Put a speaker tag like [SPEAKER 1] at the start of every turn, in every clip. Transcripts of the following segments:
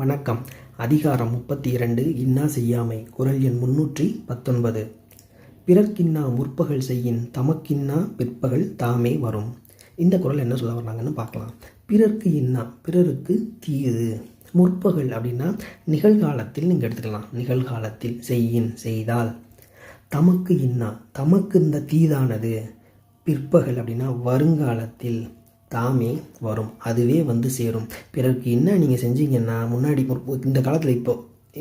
[SPEAKER 1] வணக்கம். அதிகாரம் முப்பத்தி இரண்டு இன்னா செய்யாமை. குரல் எண் முன்னூற்றி பத்தொன்பது. பிறர்க்கின்னா முற்பகல் செய்யின் தமக்கின்னா பிற்பகல் தாமே வரும். இந்த குரல் என்ன சொல்ல வர்றாங்கன்னு பார்க்கலாம். பிறர்க்கு இன்னா பிறருக்கு தீது. முற்பகல் அப்படின்னா நிகழ்காலத்தில் நீங்கள் எடுத்துக்கலாம். நிகழ்காலத்தில் செய்யின் செய்தால். தமக்கு இன்னா தமக்கு இந்த தீதானது. பிற்பகல் அப்படின்னா வருங்காலத்தில். தாமே வரும். அதுவே வந்து சேரும். பிறருக்கு என்ன நீங்கள் செஞ்சீங்கன்னா முன்னாடி இந்த காலத்தில் இப்போ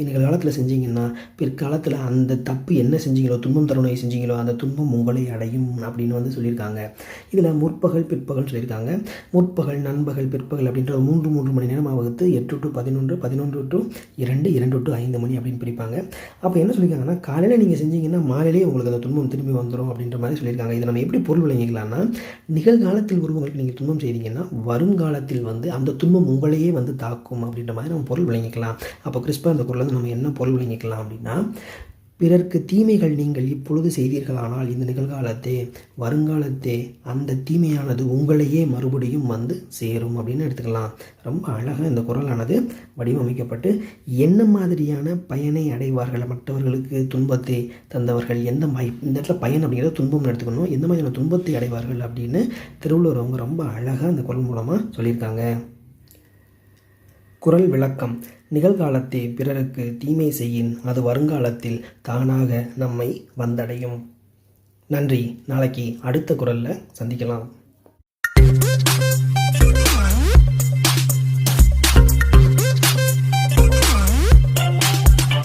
[SPEAKER 1] நிகழ்காலத்தில் செஞ்சீங்கன்னா பிற்காலத்தில் அந்த தப்பு என்ன செஞ்சீங்களோ துன்பம் தருணை செஞ்சீங்களோ அந்த துன்பம் உங்களை அடையும் அப்படின்னு வந்து சொல்லியிருக்காங்க. இதில் முற்பகல் பிற்பகல் சொல்லியிருக்காங்க. முற்பகல் நண்பகல் பிற்பகல் அப்படின்ற ஒரு மூன்று மூன்று மணி நேரம் வகுத்து எட்டு டு பதினொன்று பதினொன்று டு இரண்டு இரண்டு டு ஐந்து மணி அப்படின்னு பிரிப்பாங்க. அப்போ என்ன சொல்லியிருக்காங்கன்னா காலையில் நீங்கள் செஞ்சீங்கன்னா மாலையிலேயே உங்களுக்கு அந்த துன்பம் திரும்பி வந்துடும் அப்படின்ற மாதிரி சொல்லியிருக்காங்க. இதை நம்ம எப்படி பொருள் விளங்கிக்கலாம்னா நிகழ்காலத்தில் ஒருவங்களுக்கு நீங்கள் துன்பம் செய்தீங்கன்னா வருங்காலத்தில் வந்து அந்த துன்பம் உங்களையே வந்து தாக்கும் அப்படின்ற மாதிரி நம்ம பொருள் விளங்கிக்கலாம். அப்போ கிறிஸ்பா அந்த குரல் வந்து நம்ம என்ன பொருள் விளங்கிக்கலாம் அப்படின்னா பிறர்க்கு தீமைகள் நீங்கள் இப்பொழுது செய்தீர்களானால் இந்த நிகழ்காலத்தே வருங்காலத்தே அந்த தீமையானது உங்களையே மறுபடியும் வந்து சேரும் அப்படின்னு எடுத்துக்கலாம். ரொம்ப அழகாக இந்த குரலானது வடிவமைக்கப்பட்டு என்ன மாதிரியான பயனை அடைவார்கள் மற்றவர்களுக்கு துன்பத்தை தந்தவர்கள்? எந்த மாதிரி இந்த இடத்துல பயன் அப்படிங்கிறத துன்பம்னு எடுத்துக்கணும். எந்த மாதிரியான துன்பத்தை அடைவார்கள் அப்படின்னு திருவள்ளுவர் அவங்க ரொம்ப அழகாக அந்த குரல் மூலமாக சொல்லியிருக்காங்க. குரல் விளக்கம். நிகழ்காலத்தே பிறருக்கு தீமை செய்யின் அது வருங்காலத்தில் தானாக நம்மை வந்தடையும். நன்றி. நாளைக்கு அடுத்த குரலில் சந்திக்கலாம்.